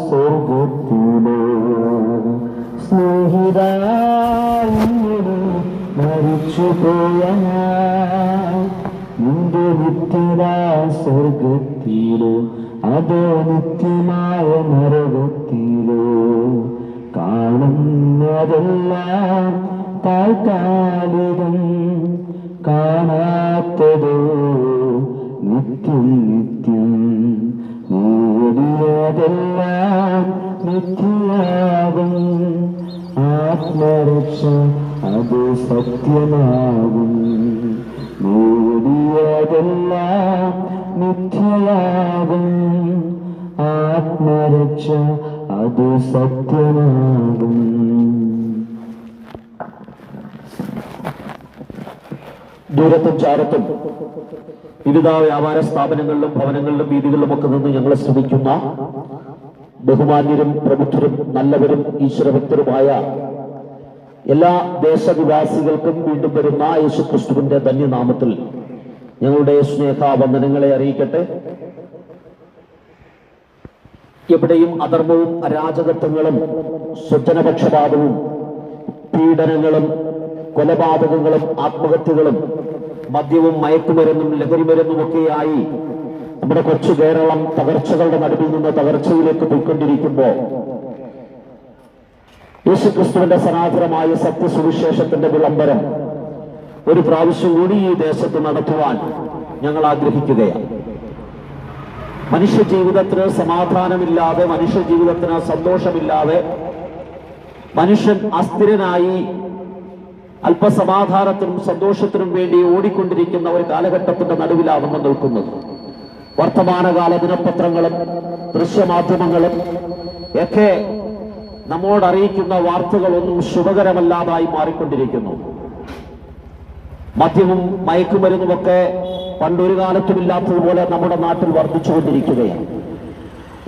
സ്വർഗത്തിലോ സ്നേഹിതായി മരിച്ചു പോയ നിന്റെ നിത്യത സ്വർഗത്തിലോ അതോ അത് സത്യമാകും നേടിയതെല്ലാം മിഥ്യയാകും. ആത്മരക്ഷ അത് സത്യമാകും. ദൂരത്തും ചാരത്തും വിവിധ വ്യാപാര സ്ഥാപനങ്ങളിലും ഭവനങ്ങളിലും വീതികളിലും ഒക്കെ നിന്ന് ഞങ്ങളെ ശ്രമിക്കുന്ന ബഹുമാന്യരും പ്രമുഖരും നല്ലവരും ഈശ്വരഭക്തരുമായ എല്ലാ ദേശനിവാസികൾക്കും വീണ്ടും വരുന്ന യേശുക്രിസ്തുവിന്റെ ധന്യനാമത്തിൽ ഞങ്ങളുടെ സ്നേഹ വന്ദനങ്ങളെ അറിയിക്കട്ടെ. എവിടെയും അധർമ്മവും അരാജകത്വങ്ങളും സ്വജനപക്ഷപാതവും പീഡനങ്ങളും കൊലപാതകങ്ങളും ആത്മഹത്യകളും മദ്യവും മയക്കുമരുന്നും ലഹരിമരുന്നും ഒക്കെയായി നമ്മുടെ കൊച്ചു കേരളം തകർച്ചകളുടെ നടുവിൽ നിന്ന് തകർച്ചയിലേക്ക് പോയിക്കൊണ്ടിരിക്കുമ്പോൾ യേശുക്രിസ്തുവിന്റെ സനാതനമായ സത്യസുവിശേഷത്തിന്റെ വിളംബരം ഒരു പ്രാവശ്യം കൂടി ഈ ദേശത്ത് നടത്തുവാൻ ഞങ്ങൾ ആഗ്രഹിക്കുകയാണ്. മനുഷ്യ ജീവിതത്തിന് സമാധാനമില്ലാതെ മനുഷ്യ ജീവിതത്തിന് സന്തോഷമില്ലാതെ മനുഷ്യൻ അസ്ഥിരനായി അല്പസമാധാനത്തിനും സന്തോഷത്തിനും വേണ്ടി ഓടിക്കൊണ്ടിരിക്കുന്ന ഒരു കാലഘട്ടത്തിന്റെ നടുവിലാണ് നമ്മൾ നിൽക്കുന്നത്. വർത്തമാനകാല ദിനപത്രങ്ങളും ദൃശ്യമാധ്യമങ്ങളും ഒക്കെ നമ്മോട് അറിയിക്കുന്ന വാർത്തകളൊന്നും ശുഭകരമല്ലാതായി മാറിക്കൊണ്ടിരിക്കുന്നു. മദ്യവും മയക്കുമരുന്നുമൊക്കെ പണ്ടൊരു കാലത്തുമില്ലാത്തതുപോലെ നമ്മുടെ നാട്ടിൽ വർദ്ധിച്ചുകൊണ്ടിരിക്കുകയാണ്.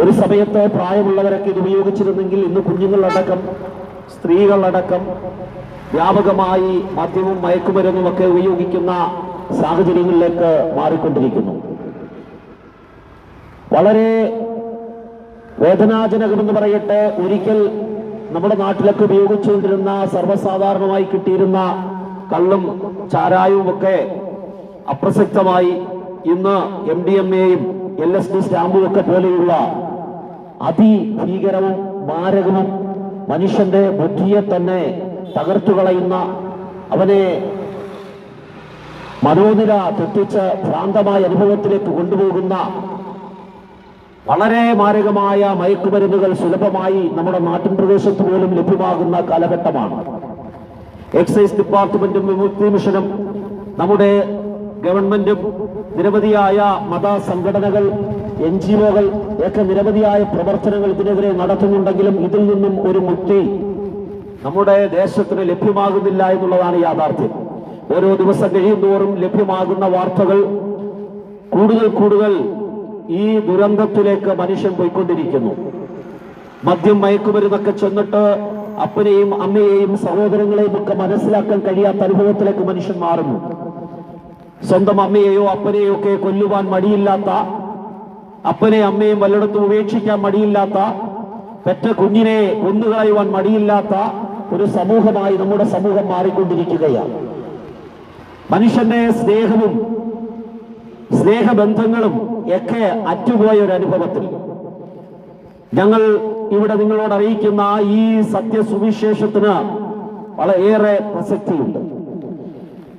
ഒരു സമയത്ത് പ്രായമുള്ളവരൊക്കെ ഇത് ഉപയോഗിച്ചിരുന്നെങ്കിൽ ഇന്ന് കുഞ്ഞുങ്ങളടക്കം സ്ത്രീകളടക്കം വ്യാപകമായി മദ്യവും മയക്കുമരുന്നുമൊക്കെ ഉപയോഗിക്കുന്ന സാഹചര്യങ്ങളിലേക്ക് മാറിക്കൊണ്ടിരിക്കുന്നു. വളരെ വേദനാജനകമെന്ന് പറയട്ടെ ഒരിക്കൽ നമ്മുടെ നാട്ടിലൊക്കെ ഉപയോഗിച്ചുകൊണ്ടിരുന്ന സർവസാധാരണമായി കിട്ടിയിരുന്ന കള്ളും ചാരായവും ഒക്കെ അപ്രസക്തമായി ഇന്ന് എം ഡി എം എയും എൽ എസ് ഡി സ്റ്റാമ്പും ഒക്കെ പോലെയുള്ള അതിഭീകരവും മാരകവും മനുഷ്യന്റെ ബുദ്ധിയെ തന്നെ തകർത്തു കളയുന്ന അവനെ മനോനില തെറ്റിച്ച് ഭ്രാന്തമായ അനുഭവത്തിലേക്ക് കൊണ്ടുപോകുന്ന വളരെ മാരകമായ മയക്കുമരുന്നുകൾ സുലഭമായി നമ്മുടെ നാട്ടിൻ പ്രദേശത്ത് പോലും ലഭ്യമാകുന്ന കാലഘട്ടമാണ്. എക്സൈസ് ഡിപ്പാർട്ട്മെന്റും വിമുക്തി മിഷനും നമ്മുടെ ഗവൺമെന്റും നിരവധിയായ മത സംഘടനകൾ എൻ ജി ഒകൾ ഒക്കെ നിരവധിയായ പ്രവർത്തനങ്ങൾ ഇതിനെതിരെ നടത്തുന്നുണ്ടെങ്കിലും ഇതിൽ നിന്നും ഒരു മുക്തി നമ്മുടെ ദേശത്തിന് ലഭ്യമാകുന്നില്ല എന്നുള്ളതാണ് യാഥാർത്ഥ്യം. ഓരോ ദിവസം കഴിയുന്തോറും ലഭ്യമാകുന്ന വാർത്തകൾ കൂടുതൽ കൂടുതൽ ഈ ദുരന്തത്തിലേക്ക് മനുഷ്യൻ പോയിക്കൊണ്ടിരിക്കുന്നു. മദ്യം മയക്കുമരുന്നൊക്കെ ചെന്നിട്ട് അപ്പനെയും അമ്മയെയും സഹോദരങ്ങളെയും ഒക്കെ മനസ്സിലാക്കാൻ കഴിയാത്ത അനുഭവത്തിലേക്ക് മനുഷ്യൻ മാറുന്നു. സ്വന്തം അമ്മയെയോ അപ്പനെയോ ഒക്കെ കൊല്ലുവാൻ മടിയില്ലാത്ത അപ്പനെ അമ്മയും വല്ലയിടത്തും ഉപേക്ഷിക്കാൻ മടിയില്ലാത്ത പെറ്റ കുഞ്ഞിനെ കൊന്നുകളയുവാൻ മടിയില്ലാത്ത ഒരു സമൂഹമായി നമ്മുടെ സമൂഹം മാറിക്കൊണ്ടിരിക്കുകയാണ്. മനുഷ്യന്റെ സ്നേഹവും സ്നേഹബന്ധങ്ങളും ഒക്കെ അറ്റുപോയ ഒരു അനുഭവത്തിൽ. ഞങ്ങൾ ഇവിടെ നിങ്ങളോട് അറിയിക്കുന്ന ഈ സത്യസുവിശേഷത്തിന് വളരെയേറെ പ്രസക്തിയുണ്ട്.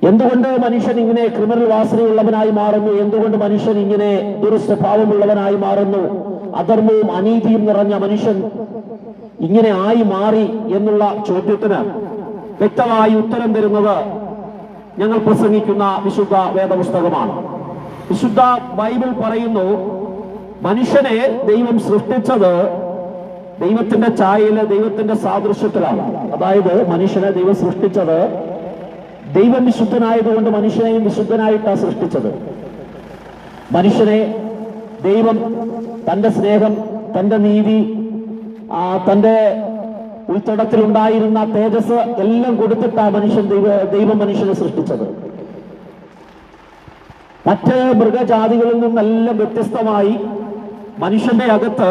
എന്തുകൊണ്ട് മനുഷ്യൻ ഇങ്ങനെ ക്രിമിനൽ വാസനയുള്ളവനായി മാറുന്നു? എന്തുകൊണ്ട് മനുഷ്യൻ ഇങ്ങനെ ദുർസ്വഭാവമുള്ളവനായി മാറുന്നു? അധർമ്മവും അനീതിയും നിറഞ്ഞ മനുഷ്യൻ ഇങ്ങനെ ആയി മാറി എന്നുള്ള ചോദ്യത്തിന് വ്യക്തമായി ഉത്തരം തരുന്നത് ഞങ്ങൾ പ്രസംഗിക്കുന്ന വിശുദ്ധ വേദപുസ്തകമാണ്. വിശുദ്ധ ബൈബിൾ പറയുന്നു മനുഷ്യനെ ദൈവം സൃഷ്ടിച്ചത് ദൈവത്തിന്റെ ചായയിൽ ദൈവത്തിന്റെ സാദൃശ്യത്തിലാണ്. അതായത് മനുഷ്യനെ ദൈവം സൃഷ്ടിച്ചത് ദൈവം വിശുദ്ധനായതുകൊണ്ട് മനുഷ്യനെയും വിശുദ്ധനായിട്ടാണ് സൃഷ്ടിച്ചത്. മനുഷ്യനെ ദൈവം തന്റെ സ്നേഹം തന്റെ നീതി തന്റെ ഉൾത്തടത്തിലുണ്ടായിരുന്ന തേജസ് എല്ലാം കൊടുത്തിട്ടാണ് മനുഷ്യൻ ദൈവ ദൈവം മനുഷ്യനെ സൃഷ്ടിച്ചത്. മറ്റ് മൃഗജാതികളിൽ നിന്നെല്ലാം വ്യത്യസ്തമായി മനുഷ്യന്റെ അകത്ത്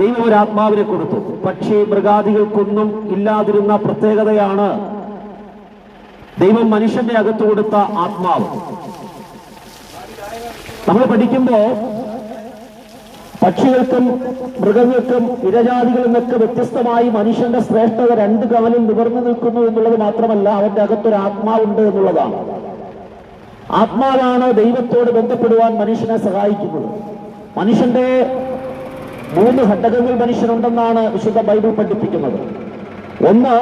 ദൈവം ഒരു ആത്മാവിനെ കൊടുത്തു. പക്ഷി മൃഗാദികൾക്കൊന്നും ഇല്ലാതിരുന്ന പ്രത്യേകതയാണ് ദൈവം മനുഷ്യന്റെ അകത്ത് കൊടുത്ത ആത്മാവ്. നമ്മൾ പഠിക്കുമ്പോ പക്ഷികൾക്കും മൃഗങ്ങൾക്കും ഇരജാതികളിൽ വ്യത്യസ്തമായി മനുഷ്യന്റെ ശ്രേഷ്ഠത രണ്ട് കവലിൽ നിവർന്നു നിൽക്കുന്നു എന്നുള്ളത് മാത്രമല്ല അവന്റെ അകത്തൊരു ആത്മാവുണ്ട് എന്നുള്ളതാണ്. ആത്മാവാണ് ദൈവത്തോട് ബന്ധപ്പെടുവാൻ മനുഷ്യനെ സഹായിക്കുന്നത്. മനുഷ്യന്റെ മൂന്ന് ഘടകങ്ങൾ മനുഷ്യനുണ്ടെന്നാണ് വിശുദ്ധ ബൈബിൾ പഠിപ്പിക്കുന്നത്. ഒന്ന്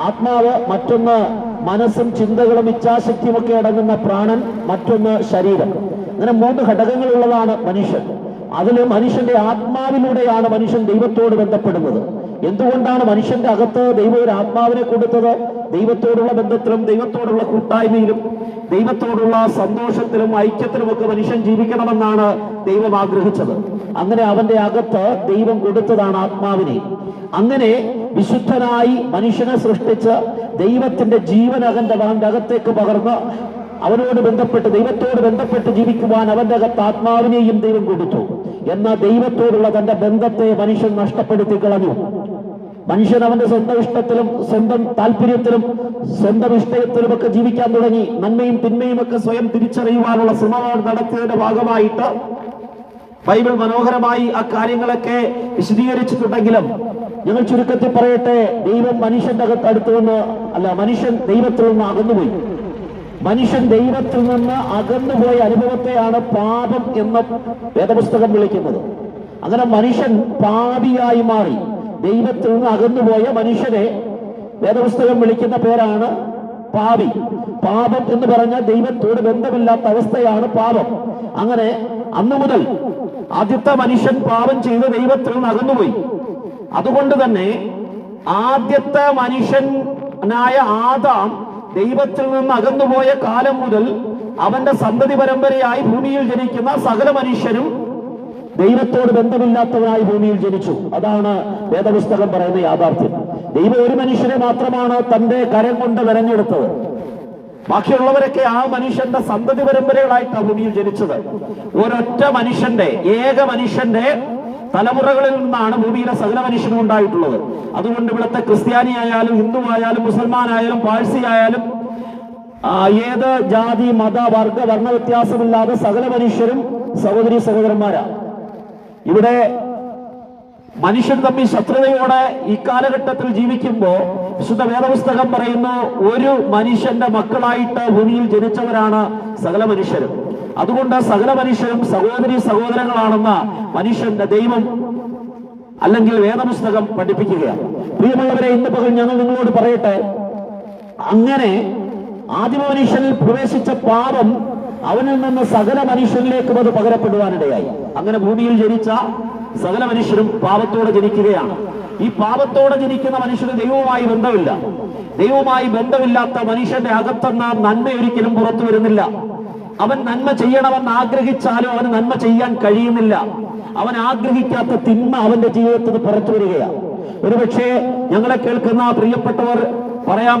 ആത്മാവ് മറ്റൊന്ന് മനസ്സും ചിന്തകളും ഇച്ഛാശക്തിയുമൊക്കെ അടങ്ങുന്ന പ്രാണൻ മറ്റൊന്ന് ശരീരം. അങ്ങനെ മൂന്ന് ഘടകങ്ങളുള്ളതാണ് മനുഷ്യൻ. അതിൽ മനുഷ്യന്റെ ആത്മാവിലൂടെയാണ് മനുഷ്യൻ ദൈവത്തോട് ബന്ധപ്പെടുന്നത്. എന്തുകൊണ്ടാണ് മനുഷ്യന്റെ അകത്ത് ദൈവം ഒരു ആത്മാവിനെ കൊടുത്തത്? ദൈവത്തോടുള്ള ബന്ധത്തിലും ദൈവത്തോടുള്ള കൂട്ടായ്മയിലും ദൈവത്തോടുള്ള സന്തോഷത്തിലും ഐക്യത്തിലുമൊക്കെ മനുഷ്യൻ ജീവിക്കണമെന്നാണ് ദൈവം ആഗ്രഹിച്ചത്. അങ്ങനെ അവന്റെ അകത്ത് ദൈവം കൊടുത്തതാണ് ആത്മാവിനെ. അങ്ങനെ വിശുദ്ധനായി മനുഷ്യനെ സൃഷ്ടിച്ച് ദൈവത്തിന്റെ ജീവൻ അവന്റെ അവന്റെ അകത്തേക്ക് പകർന്ന് അവനോട് ബന്ധപ്പെട്ട് ദൈവത്തോട് ബന്ധപ്പെട്ട് ജീവിക്കുവാൻ അവന്റെ അകത്ത് ആത്മാവിനെയും ദൈവം കൊടുത്തു. എന്നാൽ ദൈവത്തോടുള്ള തന്റെ ബന്ധത്തെ മനുഷ്യൻ നഷ്ടപ്പെടുത്തി കളഞ്ഞു മനുഷ്യൻ അവന്റെ സ്വന്തം ഇഷ്ടത്തിലും സ്വന്തം താല്പര്യത്തിലും സ്വന്തം ഇഷ്ടത്തിലും ഒക്കെ ജീവിക്കാൻ തുടങ്ങി. നന്മയും തിന്മയും ഒക്കെ സ്വയം തിരിച്ചറിയുവാനുള്ള ശ്രമമാണ് നടത്തിയതിന്റെ ഭാഗമായിട്ട് ബൈബിൾ മനോഹരമായി ആ കാര്യങ്ങളൊക്കെ വിശദീകരിച്ചിട്ടുണ്ടെങ്കിലും ഞങ്ങൾ ചുരുക്കത്തിൽ പറയട്ടെ ദൈവം മനുഷ്യന്റെ അകത്ത് അടുത്തു നിന്ന് അല്ല മനുഷ്യൻ ദൈവത്തിൽ നിന്ന് അകന്നുപോയി. മനുഷ്യൻ ദൈവത്തിൽ നിന്ന് അകന്നുപോയ അനുഭവത്തെയാണ് പാപം എന്ന് വേദപുസ്തകം വിളിക്കുന്നത്. അങ്ങനെ മനുഷ്യൻ പാപിയായി മാറി. ദൈവത്തിൽ നിന്ന് അകന്നുപോയ മനുഷ്യനെ വേദപുസ്തകം വിളിക്കുന്ന പേരാണ് പാപി. പാപം എന്ന് പറഞ്ഞാൽ ദൈവത്തോട് ബന്ധമില്ലാത്ത അവസ്ഥയാണ് പാപം. അങ്ങനെ അന്നു മുതൽ ആദ്യത്തെ മനുഷ്യൻ പാപം ചെയ്ത് ദൈവത്തിൽ നിന്ന് അകന്നുപോയി. അതുകൊണ്ട് തന്നെ ആദ്യത്തെ മനുഷ്യനായ ആദാം ദൈവത്തിൽ നിന്ന് അകന്നുപോയ കാലം മുതൽ അവന്റെ സന്തതി പരമ്പരയായി ഭൂമിയിൽ ജനിക്കുന്ന സകല മനുഷ്യരും ദൈവത്തോട് ബന്ധമില്ലാത്തവനായി ഭൂമിയിൽ ജനിച്ചു. അതാണ് വേദപുസ്തകം പറയുന്ന യാഥാർത്ഥ്യം. ദൈവം ഒരു മനുഷ്യനെ മാത്രമാണ് തന്റെ കരം കൊണ്ട് വരഞ്ഞെടുത്തത്? ബാക്കിയുള്ളവരൊക്കെ ആ മനുഷ്യന്റെ സന്തതി പരമ്പരകളായിട്ടാണ് ഭൂമിയിൽ ജനിച്ചത്. ഒരൊറ്റ മനുഷ്യന്റെ ഏക മനുഷ്യന്റെ തലമുറകളിൽ നിന്നാണ് ഭൂമിയിലെ സകല മനുഷ്യനും ഉണ്ടായിട്ടുള്ളത്. അതുകൊണ്ട് ഇവിടുത്തെ ക്രിസ്ത്യാനി ആയാലും ഹിന്ദു ആയാലും മുസൽമാൻ ആയാലും പാഴ്സി ആയാലും ഏത് ജാതി മത വർഗ വർണ വ്യത്യാസമില്ലാതെ സകല മനുഷ്യരും സഹോദരി സഹോദരന്മാരാണ് ഇവിടെ മനുഷ്യൻ തമ്മിൽ ശത്രുതയോടെ ഈ കാലഘട്ടത്തിൽ ജീവിക്കുമ്പോൾ വിശുദ്ധ വേദപുസ്തകം പറയുന്നു ഒരു മനുഷ്യന്റെ മക്കളായിട്ട് ഭൂമിയിൽ ജനിച്ചവരാണ് സകല മനുഷ്യരും. അതുകൊണ്ട് സകല മനുഷ്യരും സഹോദരി സഹോദരങ്ങളാണെന്ന മനുഷ്യന്റെ ദൈവം അല്ലെങ്കിൽ വേദപുസ്തകം പഠിപ്പിക്കുകയാണ്. പ്രിയമുള്ളവരെ ഇന്ന് പകൽ ഞങ്ങൾ നിങ്ങളോട് പറയട്ടെ അങ്ങനെ ആദിമ മനുഷ്യനിൽ പ്രവേശിച്ച പാപം അവനിൽ നിന്ന് സകല മനുഷ്യനിലേക്കും അത് പകരപ്പെടുവാനിടയായി. അങ്ങനെ ഭൂമിയിൽ ജനിച്ച സകല മനുഷ്യരും പാപത്തോടെ ജനിക്കുകയാണ്. ഈ പാപത്തോടെ ജനിക്കുന്ന മനുഷ്യന് ദൈവവുമായി ബന്ധമില്ല. ദൈവവുമായി ബന്ധമില്ലാത്ത മനുഷ്യന്റെ അകത്തെന്ന നന്മ ഒരിക്കലും പുറത്തു വരുന്നില്ല. അവൻ നന്മ ചെയ്യണമെന്ന് ആഗ്രഹിച്ചാലും അവന് നന്മ ചെയ്യാൻ കഴിയുന്നില്ല. അവൻ ആഗ്രഹിക്കാത്ത തിന്മ അവന്റെ ജീവിതത്തിൽ പുറത്തു വരികയാണ്. ഒരുപക്ഷെ ഞങ്ങളെ കേൾക്കുന്ന പ്രിയപ്പെട്ടവർ പറയാം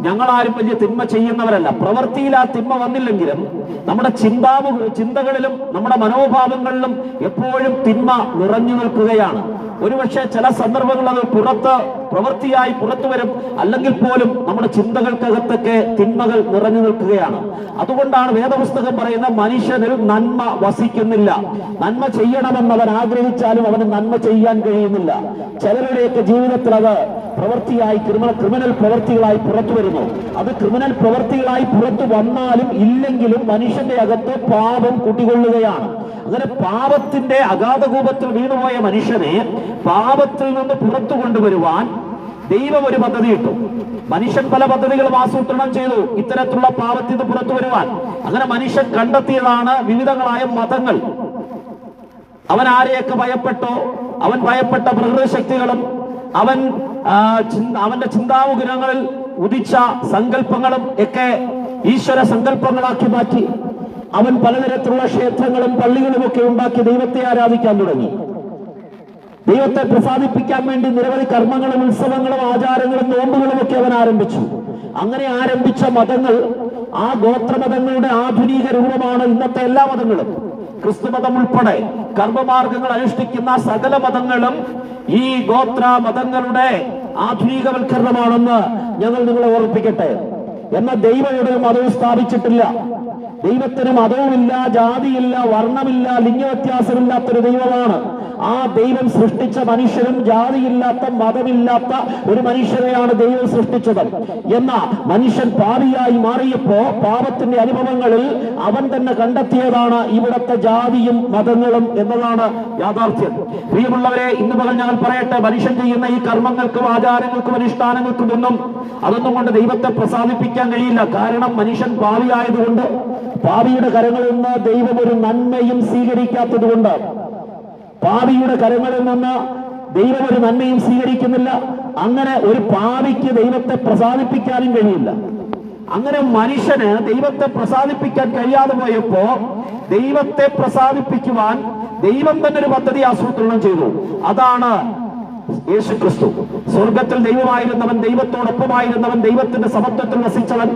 ഞങ്ങളാരും വലിയ തിന്മ ചെയ്യുന്നവരല്ല. പ്രവൃത്തിയിൽ ആ തിന്മ വന്നില്ലെങ്കിലും നമ്മുടെ ചിന്താ ചിന്തകളിലും നമ്മുടെ മനോഭാവങ്ങളിലും എപ്പോഴും തിന്മ നിറഞ്ഞു നിൽക്കുകയാണ്. ഒരുപക്ഷെ ചില സന്ദർഭങ്ങളിൽ അത് പുറത്ത് പ്രവൃത്തിയായി പുറത്തു വരും. അല്ലെങ്കിൽ പോലും നമ്മുടെ ചിന്തകൾക്കകത്തൊക്കെ തിന്മകൾ നിറഞ്ഞു നിൽക്കുകയാണ്. അതുകൊണ്ടാണ് വേദപുസ്തകം പറയുന്ന മനുഷ്യനിൽ നന്മ വസിക്കുന്നില്ല. നന്മ ചെയ്യണമെന്ന് അവൻ ആഗ്രഹിച്ചാലും അവന് നന്മ ചെയ്യാൻ കഴിയുന്നില്ല. ചിലരുടെയൊക്കെ ജീവിതത്തിൽ അത് പ്രവൃത്തിയായി ക്രിമിനൽ ക്രിമിനൽ പ്രവൃത്തികളായി പുറത്തു വരുന്നു. അത് ക്രിമിനൽ പ്രവൃത്തികളായി പുറത്തു വന്നാലും ഇല്ലെങ്കിലും മനുഷ്യന്റെ അകത്ത് പാപം കുട്ടികൊള്ളുകയാണ് അങ്ങനെ പാപത്തിന്റെ അഗാധകൂപത്തിൽ വീണുപോയ മനുഷ്യനെ പാപത്തിൽ നിന്ന് പുറത്തു കൊണ്ടുവരുവാൻ ദൈവം ഒരു പദ്ധതി ഇട്ടു. മനുഷ്യൻ പല പദ്ധതികളും ആസൂത്രണം ചെയ്തു. ഇത്തരത്തിലുള്ള പാപത്തിൽ നിന്ന് പുറത്തു വരുവാൻ. അങ്ങനെ മനുഷ്യൻ കണ്ടെത്തിയതാണ് വിവിധങ്ങളായ മതങ്ങൾ. അവൻ ആരെയൊക്കെ ഭയപ്പെട്ടോ അവൻ ഭയപ്പെട്ട പ്രകൃതി ശക്തികളും അവൻ അവന്റെ ചിന്താമുഗ്രഹങ്ങളിൽ ഉദിച്ച സങ്കല്പങ്ങളും ഒക്കെ ഈശ്വര സങ്കല്പങ്ങളാക്കി മാറ്റി. അവൻ പലതരത്തിലുള്ള ക്ഷേത്രങ്ങളും പള്ളികളും ഒക്കെ ഉണ്ടാക്കി ദൈവത്തെ ആരാധിക്കാൻ തുടങ്ങി. ദൈവത്തെ പ്രസാദിപ്പിക്കാൻ വേണ്ടി നിരവധി കർമ്മങ്ങളും ഉത്സവങ്ങളും ആചാരങ്ങളും നോമ്പുകളും ഒക്കെ അവൻ ആരംഭിച്ചു. അങ്ങനെ ആരംഭിച്ച മതങ്ങൾ ആ ഗോത്രമതങ്ങളുടെ ആധുനിക രൂപമാണ് ഇന്നത്തെ എല്ലാ മതങ്ങളും. ക്രിസ്തുമതം ഉൾപ്പെടെ കർമ്മമാർഗങ്ങൾ അനുഷ്ഠിക്കുന്ന സകല മതങ്ങളും ഈ ഗോത്ര മതങ്ങളുടെ ആധുനികവൽക്കരണമാണെന്ന് ഞങ്ങൾ നിങ്ങളെ ഓർപ്പിക്കട്ടെ എന്ന ദൈവം ഇവിടെ മതവും സ്ഥാപിച്ചിട്ടില്ല. ദൈവത്തിന് മതവുമില്ല ജാതിയില്ല വർണമില്ല ലിംഗവ്യത്യാസമില്ലാത്തൊരു ദൈവമാണ്. ആ ദൈവം സൃഷ്ടിച്ച മനുഷ്യനും ജാതിയില്ലാത്ത മതമില്ലാത്ത ഒരു മനുഷ്യരെയാണ് ദൈവം സൃഷ്ടിച്ചത്. എന്നാ മനുഷ്യൻ പാപിയായി മാറിയപ്പോ പാപത്തിന്റെ അനുഭവങ്ങളിൽ അവൻ തന്നെ കണ്ടെത്തിയതാണ് ഇവിടത്തെ ജാതിയും മതങ്ങളും എന്നതാണ് യാഥാർത്ഥ്യം. പ്രിയമുള്ളവരെ ഇന്ന് പകൽ ഞങ്ങൾ പറയട്ടെ മനുഷ്യൻ ചെയ്യുന്ന ഈ കർമ്മങ്ങൾക്കും ആചാരങ്ങൾക്കും അനുഷ്ഠാനങ്ങൾക്കും ഒന്നും അതൊന്നും കൊണ്ട് ദൈവത്തെ പ്രസാദിപ്പിക്കാൻ കഴിയില്ല. കാരണം മനുഷ്യൻ പാപിയായതുകൊണ്ട് പാപിയുടെ കരങ്ങളിൽ നിന്ന് ദൈവം ഒരു നന്മയും സ്വീകരിക്കാത്തത് കൊണ്ട് പാപിയുടെ കരങ്ങളിൽ നിന്ന് ദൈവം ഒരു നന്മയും സ്വീകരിക്കുന്നില്ല. അങ്ങനെ ഒരു പാവിക്ക് ദൈവത്തെ പ്രസാദിപ്പിക്കാനും കഴിയില്ല. അങ്ങനെ മനുഷ്യന് ദൈവത്തെ പ്രസാദിപ്പിക്കാൻ കഴിയാതെ പോയപ്പോ ദൈവത്തെ പ്രസാദിപ്പിക്കുവാൻ ദൈവം തന്നെ ഒരു പദ്ധതി ആസൂത്രണം ചെയ്തു. അതാണ് യേശു ക്രിസ്തു സ്വർഗത്തിൽ ദൈവമായിരുന്നവൻ ദൈവത്തോടൊപ്പമായിരുന്നവൻ ദൈവത്തിന്റെ സമത്വത്തിൽ വസിച്ചവൻ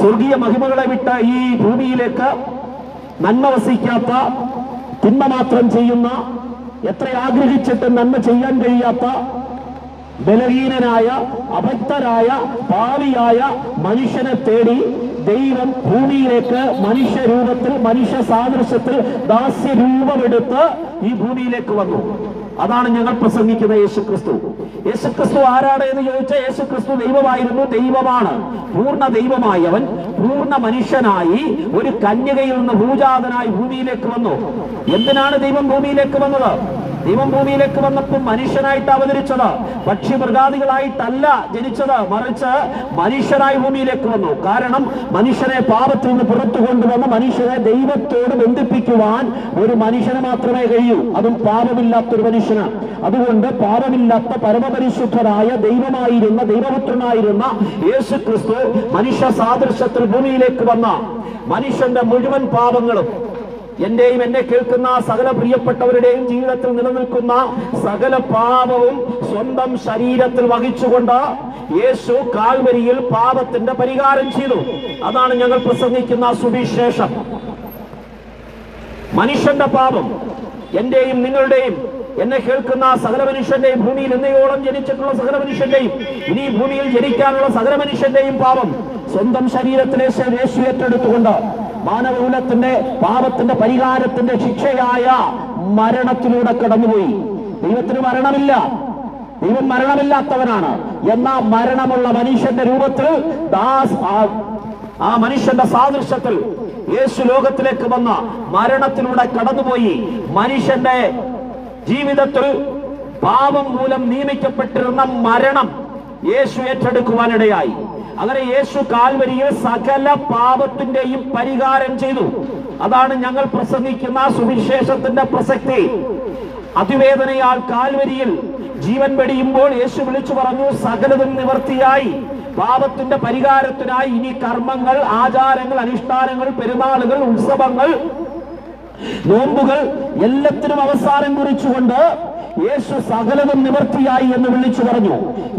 സ്വർഗീയ മഹിമകളെ വിട്ട ഈ ഭൂമിയിലേക്ക് നന്മ വസിക്കാത്ത തിന്മ മാത്രം ചെയ്യുന്ന എത്ര ആഗ്രഹിച്ചിട്ട് നന്മ ചെയ്യാൻ കഴിയാത്ത ബലഹീനനായ അഭക്തരായ പാവിയായ മനുഷ്യനെ തേടി ദൈവം ഭൂമിയിലേക്ക് മനുഷ്യരൂപത്തിൽ മനുഷ്യ സാദൃശ്യത്തിൽ ദാസ്യ രൂപമെടുത്ത് ഈ ഭൂമിയിലേക്ക് വന്നു. അതാണ് ഞങ്ങൾ പ്രസംഗിക്കുന്ന യേശു ക്രിസ്തു യേശു ക്രിസ്തു ആരാണ് എന്ന് ചോദിച്ചാൽ യേശു ക്രിസ്തു ദൈവമായിരുന്നു. ദൈവമാണ്. പൂർണ ദൈവമായി അവൻ പൂർണ മനുഷ്യനായി ഒരു കന്യകയിൽ നിന്ന് ഭൂജാതനായി ഭൂമിയിലേക്ക് വന്നു. എന്തിനാണ് ദൈവം ഭൂമിയിലേക്ക് വന്നത്? ദൈവം ഭൂമിയിലേക്ക് വന്നപ്പോൾ മനുഷ്യനായിട്ട് അവതരിച്ചത്. പക്ഷി മൃഗാദികളായിട്ടല്ല ജനിച്ചത്. മറിച്ച് മനുഷ്യനായി ഭൂമിയിലേക്ക് വന്നു. കാരണം മനുഷ്യനെ പാപത്തിൽ നിന്ന് പുറത്തു കൊണ്ടുവന്ന് മനുഷ്യനെ ദൈവത്തോട് ബന്ധിപ്പിക്കുവാൻ ഒരു മനുഷ്യന് മാത്രമേ കഴിയൂ. അതും പാപമില്ലാത്ത ഒരു മനുഷ്യന്. അതുകൊണ്ട് പാപമില്ലാത്ത പരമപരിശുദ്ധനായ ദൈവമായിരുന്ന ദൈവപുത്രനായിരുന്ന യേശു ക്രിസ്തു മനുഷ്യ സാദൃശ്യത്തിൽ ഭൂമിയിലേക്ക് വന്ന മനുഷ്യന്റെ മുഴുവൻ പാപങ്ങളും എന്റെയും എന്നെ കേൾക്കുന്ന സകല പ്രിയപ്പെട്ടവരുടെയും ജീവിതത്തിൽ നിലനിൽക്കുന്ന സകല പാപവും സ്വന്തം ശരീരത്തിൽ വഹിച്ചുകൊണ്ട് യേശു കാൽവരിയിൽ പാപത്തിന്റെ പരിഹാരം ചെയ്തു. അതാണ് ഞങ്ങൾ പ്രസംഗിക്കുന്ന സുവിശേഷം. മനുഷ്യന്റെ പാപം എന്റെയും നിങ്ങളുടെയും എന്നെ കേൾക്കുന്ന സകല മനുഷ്യന്റെയും ഭൂമിയിൽ എന്നയോളം ജനിച്ചിട്ടുള്ള സകല മനുഷ്യന്റെയും ഇനി ഭൂമിയിൽ ജനിക്കാനുള്ള സകല മനുഷ്യന്റെയും പാപം സ്വന്തം ശരീരത്തിലെ യേശു ഏറ്റെടുത്തുകൊണ്ട് മാനവകുലത്തിന്റെ പാപത്തിന്റെ പരിഹാരത്തിന്റെ ശിക്ഷയായ മരണത്തിലൂടെ കടന്നുപോയി. ദൈവത്തിന് മരണമില്ല. ദൈവം മരണമില്ലാത്തവനാണ്. എന്നാ മരണമുള്ള മനുഷ്യന്റെ രൂപത്തിൽ ദാസ് ആ മനുഷ്യന്റെ സാദൃശ്യത്തിൽ യേശു ലോകത്തിലേക്ക് വന്ന മരണത്തിലൂടെ കടന്നുപോയി. മനുഷ്യന്റെ ജീവിതത്തിൽ പാപം മൂലം നിയമിക്കപ്പെട്ടിരുന്ന മരണം യേശു ഏറ്റെടുക്കുവാനിടയായി. അങ്ങനെ യേശു കാൽവരിയിൽ സകല പാപത്തിന്റെയും പരിഹാരം ചെയ്തു. അതാണ് ഞങ്ങൾ പ്രസംഗിക്കുന്ന സുവിശേഷത്തിന്റെ പ്രസക്തി. അതിവേദനയാൽ കാൽവരിയിൽ ജീവൻ വെടിയുമ്പോൾ യേശു വിളിച്ചു പറഞ്ഞു സകലതും നിവർത്തിയായി. പാപത്തിന്റെ പരിഹാരത്തിനായി ഇനി കർമ്മങ്ങൾ ആചാരങ്ങൾ അനുഷ്ഠാനങ്ങൾ പെരുന്നാളുകൾ ഉത്സവങ്ങൾ നോമ്പുകൾ എല്ലാത്തിനും അവസാനം കുറിച്ചുകൊണ്ട് യേശു സകലതും നിവർത്തിയായി എന്ന് വിളിച്ചു പറഞ്ഞു.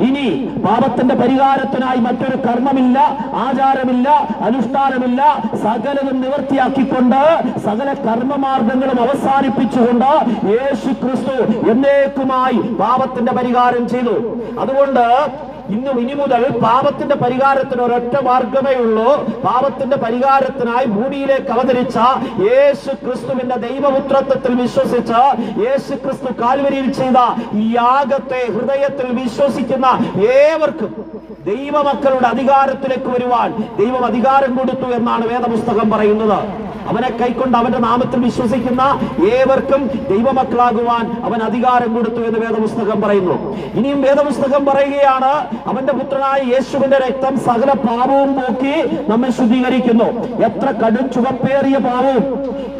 ഇനി പാപത്തിന്റെ പരിഹാരത്തിനായി മറ്റൊരു കർമ്മമില്ല ആചാരമില്ല അനുഷ്ഠാനമില്ല. സകലതും നിവർത്തിയാക്കിക്കൊണ്ട് സകല കർമ്മമാർഗങ്ങളും അവസാനിപ്പിച്ചുകൊണ്ട് യേശു ക്രിസ്തു എന്നേക്കുമായി പാപത്തിന്റെ പരിഹാരം ചെയ്തു. അതുകൊണ്ട് ഇന്ന് ഇനി മുതൽ പാപത്തിന്റെ പരിഹാരത്തിന് ഒരൊറ്റ മാർഗമേ ഉള്ളൂ. പാപത്തിന്റെ പരിഹാരത്തിനായി ഭൂമിയിലേക്ക് അവതരിച്ച യേശു ക്രിസ്തുവിന്റെ ദൈവപുത്രത്വത്തിൽ വിശ്വസിച്ച് യേശു ക്രിസ്തു കാൽവരിയിൽ ചെയ്ത ഈ യാഗത്തെ ഹൃദയത്തിൽ വിശ്വസിക്കുന്ന ഏവർക്കും ദൈവമക്കളുടെ അധികാരത്തിലേക്ക് വരുവാൻ ദൈവം അധികാരം കൊടുത്തു എന്നാണ് വേദപുസ്തകം പറയുന്നത്. അവനെ കൈക്കൊണ്ട് അവന്റെ നാമത്തിൽ വിശ്വസിക്കുന്ന ഏവർക്കും ദൈവമക്കളാകുവാൻ അവൻ അധികാരം കൊടുത്തു എന്ന് വേദപുസ്തകം പറയുന്നു. ഇനിയും വേദപുസ്തകം പറയുകയാണ് അവന്റെ പുത്രനായ യേശുവിന്റെ രക്തം സകല പാപവും നോക്കി നമ്മെ ശുദ്ധീകരിക്കുന്നു. എത്ര കടും ചുവപ്പേറിയ പാപവും.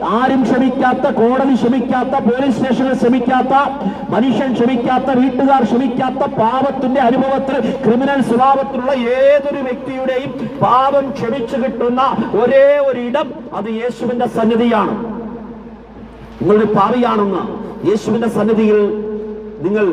ആരും ക്ഷമിക്കാത്ത കോടതി ക്ഷമിക്കാത്ത പോലീസ് സ്റ്റേഷനിൽ ക്ഷമിക്കാത്ത മനുഷ്യൻ ക്ഷമിക്കാത്ത വീട്ടുകാർ ക്ഷമിക്കാത്ത പാപത്തിന്റെ അനുഭവത്തിൽ ക്രിമിനൽ സ്വഭാവത്തിലുള്ള ഏതൊരു വ്യക്തിയുടെയും പാപം ക്ഷമിച്ചു കിട്ടുന്ന ഒരേ ഒരു ഇടം അത് യേശുവിന്റെ സന്നിധിയാണ്. നിങ്ങളൊരു പാവിയാണെന്ന് യേശുവിന്റെ സന്നിധിയിൽ നിങ്ങൾ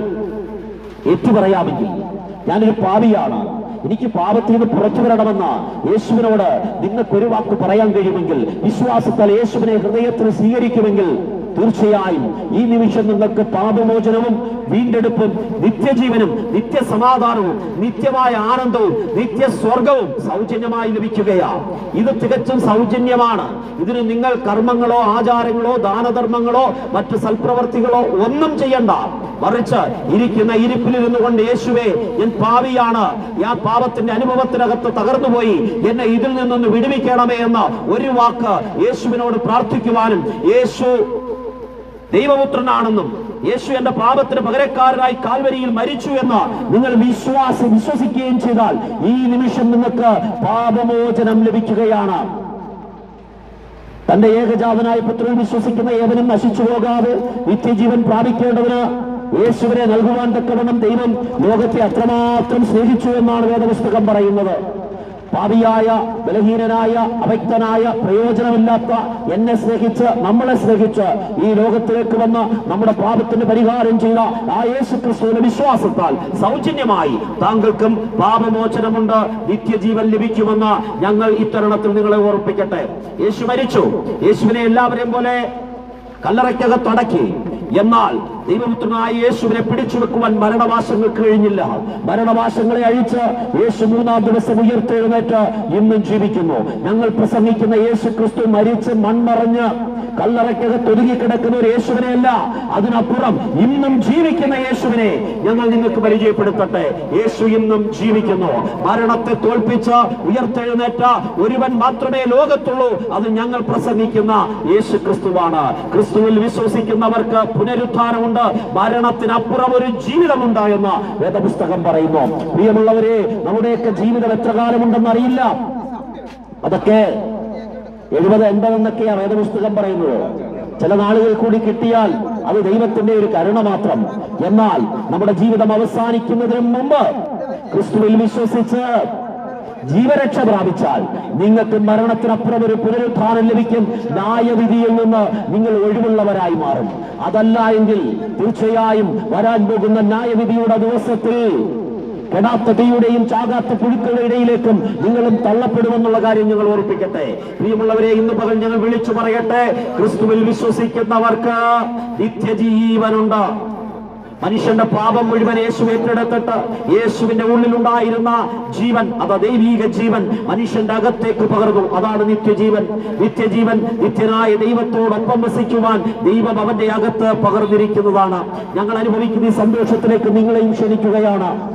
ഏറ്റുപറയാമെങ്കിൽ ഞാനൊരു പാപിയാണ്. എനിക്ക് പാപത്തിൽ നിന്ന് പുറത്തു വരണമെന്ന് യേശുവിനോട് നിങ്ങൾക്ക് ഒരു വാക്ക് പറയാൻ കഴിയുമെങ്കിൽ വിശ്വാസത്താൽ യേശുവിനെ ഹൃദയത്തിൽ സ്വീകരിക്കുമെങ്കിൽ തീർച്ചയായും ഈ നിമിഷം നിങ്ങൾക്ക് പാപമോചനവും വീണ്ടെടുപ്പും നിത്യജീവനും നിത്യസമാധാനവും നിത്യമായ ആനന്ദവും നിത്യസ്വർഗവും സൗജന്യമായി ലഭിക്കുകയാണ് ഇത് തികച്ചും സൗജന്യമാണ്. ഇതിന് നിങ്ങൾ കർമ്മങ്ങളോ ആചാരങ്ങളോ ദാനധർമ്മങ്ങളോ മറ്റ് സൽപ്രവർത്തികളോ ഒന്നും ചെയ്യണ്ട. മറിച്ച് ഇരിക്കുന്ന ഇരിപ്പിലിരുന്നു കൊണ്ട് യേശുവേ ഞാൻ പാവിയാണ്. ഞാൻ പാപത്തിന്റെ അനുഭവത്തിനകത്ത് തകർന്നുപോയി. എന്നെ ഇതിൽ നിന്നൊന്ന് വിടുവിക്കണമേ എന്ന് ഒരു വാക്ക് യേശുവിനോട് പ്രാർത്ഥിക്കുവാനും യേശു ദൈവപുത്രനാണെന്നും യേശു എന്റെ പാപത്തിന് പകരക്കാരനായി കാൽവരിയിൽ മരിച്ചു എന്ന് നിങ്ങൾ വിശ്വാസം വിശ്വസിക്കുകയും ചെയ്താൽ ഈ നിമിഷം നിങ്ങൾക്ക് പാപമോചനം ലഭിക്കുകയാണ്. തന്റെ ഏകജാതനായ പുത്രൻ വിശ്വസിക്കുന്ന ഏവനും നശിച്ചു പോകാതെ നിത്യജീവൻ പ്രാപിക്കേണ്ടതിന് യേശുവിനെ നൽകുവാൻ തക്കവണ്ണം ദൈവം ലോകത്തെ അത്രമാത്രം സ്നേഹിച്ചു എന്നാണ് വേദപുസ്തകം പറയുന്നത്. പാപിയായ ബലഹീനനായ അവ്യക്തനായ പ്രയോജനമില്ലാത്ത എന്നെ സ്നേഹിച്ച് നമ്മളെ സ്നേഹിച്ച് ഈ ലോകത്തിലേക്ക് വന്ന് നമ്മുടെ പാപത്തിന് പരിഹാരം ചെയ്ത ആ യേശു ക്രിസ്തുവിന്റെ വിശ്വാസത്താൽ സൗജന്യമായി താങ്കൾക്കും പാപമോചനമുണ്ട് നിത്യജീവൻ ലഭിക്കുമെന്ന് ഞങ്ങൾ ഇത്തരണത്തിൽ നിങ്ങളെ ഓർപ്പിക്കട്ടെ. യേശു മരിച്ചു. യേശുവിനെ എല്ലാവരെയും പോലെ കല്ലറയ്ക്കകത്തടക്കി. എന്നാൽ ദൈവപുത്രനായ യേശുവിനെ പിടിച്ചു വെക്കുവാൻ മരണവാസങ്ങൾക്ക് കഴിഞ്ഞില്ല. മരണവാസങ്ങളെ അഴിച്ച് യേശു മൂന്നാം ദിവസം ഉയർത്തെഴുന്നേറ്റ് ഇന്നും ജീവിക്കുന്നു. ഞങ്ങൾ പ്രസംഗിക്കുന്ന യേശു ക്രിസ്തു മരിച്ച് മൺമറഞ്ഞ് കല്ലറയ്ക്കകത്ത് ഒതുങ്ങിക്കിടക്കുന്ന ഒരു യേശുവിനെയല്ല അതിനപ്പുറം ഇന്നും ജീവിക്കുന്ന യേശുവിനെ ഞങ്ങൾ നിങ്ങൾക്ക് പരിചയപ്പെടുത്തട്ടെ. യേശു ഇന്നും ജീവിക്കുന്നു. മരണത്തെ തോൽപ്പിച്ച് ഉയർത്തെഴുന്നേറ്റ ഒരുവൻ മാത്രമേ ലോകത്തുള്ളൂ. അത് ഞങ്ങൾ പ്രസംഗിക്കുന്ന യേശു ക്രിസ്തുവാണ് ക്രിസ്തുവിൽ വിശ്വസിക്കുന്നവർക്ക് പുനരുദ്ധാനമുണ്ട് മരണത്തിനപ്പുറം ഒരു ജീവിതമുണ്ട് എന്ന് വേദപുസ്തകം പറയുന്നു. പ്രിയമുള്ളവരെ നമ്മുടെയൊക്കെ ജീവിതം എത്ര കാലമുണ്ടെന്ന് അറിയില്ല. അതൊക്കെ എഴുപത് എൺപത് എന്നൊക്കെയാ വേദപുസ്തകം പറയുന്നത്. ചില നാളുകൾ കൂടി കിട്ടിയാൽ അത് ദൈവത്തിന്റെ ഒരു കരുണ മാത്രം. എന്നാൽ നമ്മുടെ ജീവിതം അവസാനിക്കുന്നതിന് മുമ്പ് ക്രിസ്തുവിൽ വിശ്വസിച്ച് ജീവരക്ഷ പ്രാപിച്ചാൽ നിങ്ങൾക്ക് മരണത്തിനപ്പുറം ഒരു പുനരുത്ഥാനം ലഭിക്കും. ന്യായവിധിയിൽ നിന്ന് നിങ്ങൾ ഒഴിവുള്ളവരായി മാറും. അതല്ല എങ്കിൽ തീർച്ചയായും വരാൻ പോകുന്ന ന്യായവിധിയുടെ ദിവസത്തിൽ കെടാത്ത തീയുടെയും ചാകാത്ത പുഴുക്കളുടെ ഇടയിലേക്കും നിങ്ങളും തള്ളപ്പെടുമെന്നുള്ള കാര്യം ഞങ്ങൾ ഓർപ്പിക്കട്ടെ. പ്രിയമുള്ളവരെ ഇന്ന് പകൽ ഞങ്ങൾ വിളിച്ചു പറയട്ടെ. ക്രിസ്തുവിൽ വിശ്വസിക്കുന്നവർക്ക് നിത്യജീവനുണ്ട്. മനുഷ്യന്റെ പാപം മുഴുവൻ യേശു ഏറ്റെടുത്തിട്ട് യേശുവിന്റെ ഉള്ളിലുണ്ടായിരുന്ന ജീവൻ അത് ദൈവീക ജീവൻ മനുഷ്യന്റെ അകത്തേക്ക് പകർന്നു. അതാണ് നിത്യജീവൻ. നിത്യജീവൻ നിത്യനായ ദൈവത്തോടൊപ്പം വസിക്കുവാൻ ദൈവം അവന്റെ അകത്ത് പകർന്നിരിക്കുന്നതാണ്. ഞങ്ങൾ അനുഭവിക്കുന്ന ഈ സന്തോഷത്തിലേക്ക് നിങ്ങളെയും ക്ഷണിക്കുകയാണ്.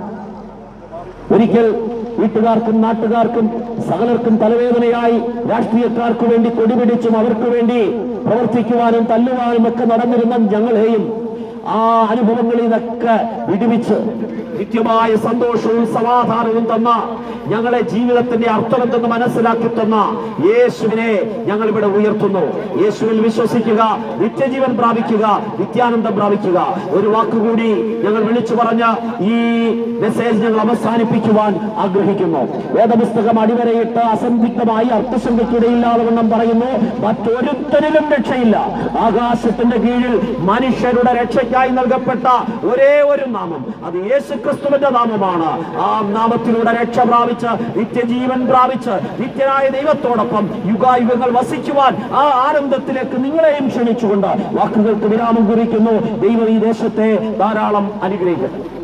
ഒരിക്കൽ വീട്ടുകാർക്കും നാട്ടുകാർക്കും സകലർക്കും തലവേദനയായി രാഷ്ട്രീയക്കാർക്ക് വേണ്ടി കൊടിപിടിച്ചും അവർക്ക് വേണ്ടി പ്രവർത്തിക്കുവാനും തല്ലുവാനും ഒക്കെ നടന്നിരുന്ന ഞങ്ങളെയും ആ അനുഭവങ്ങളിൽ നിന്നൊക്കെ വിടുവിച്ച് നിത്യമായ സന്തോഷവും സമാധാനവും തന്ന ഞങ്ങളെ ജീവിതത്തിന്റെ അർത്ഥം എന്തെന്ന് മനസ്സിലാക്കി തന്ന യേശുവിനെ ഞങ്ങൾ ഇവിടെ ഉയർത്തുന്നു. യേശുവിൽ വിശ്വസിക്കുക നിത്യജീവൻ പ്രാപിക്കുക നിത്യാനന്ദം പ്രാപിക്കുക. ഒരു വാക്കുകൂടി ഞങ്ങൾ വിളിച്ചു പറഞ്ഞ ഈ മെസ്സേജ് ഞങ്ങൾ അവസാനിപ്പിക്കുവാൻ ആഗ്രഹിക്കുന്നു. വേദപുസ്തകം അടിവരയിട്ട് അസന്ധിഗ്ധമായി അർത്ഥശങ്കയ്ക്കിടയില്ലാതെ വണ്ണം പറയുന്നു മറ്റൊരുത്തരിലും രക്ഷയില്ല. ആകാശത്തിന്റെ കീഴിൽ മനുഷ്യരുടെ രക്ഷയ്ക്കായി നൽകപ്പെട്ട ഒരേ ഒരു നാമം. അത് യേശു ക്രിസ്തുവിന്റെ നാമമാണ്. ആ നാമത്തിലൂടെ രക്ഷ പ്രാപിച്ച് നിത്യജീവൻ പ്രാപിച്ച് നിത്യനായ ദൈവത്തോടൊപ്പം യുഗായുഗങ്ങൾ വസിക്കുവാൻ ആ ആനന്ദത്തിലേക്ക് നിങ്ങളെയും ക്ഷണിച്ചുകൊണ്ട് വാക്കുകൾക്ക് വിരാമം കുറിക്കുന്നു. ദൈവം ഈ ദേശത്തെ ധാരാളം അനുഗ്രഹിക്കട്ടെ.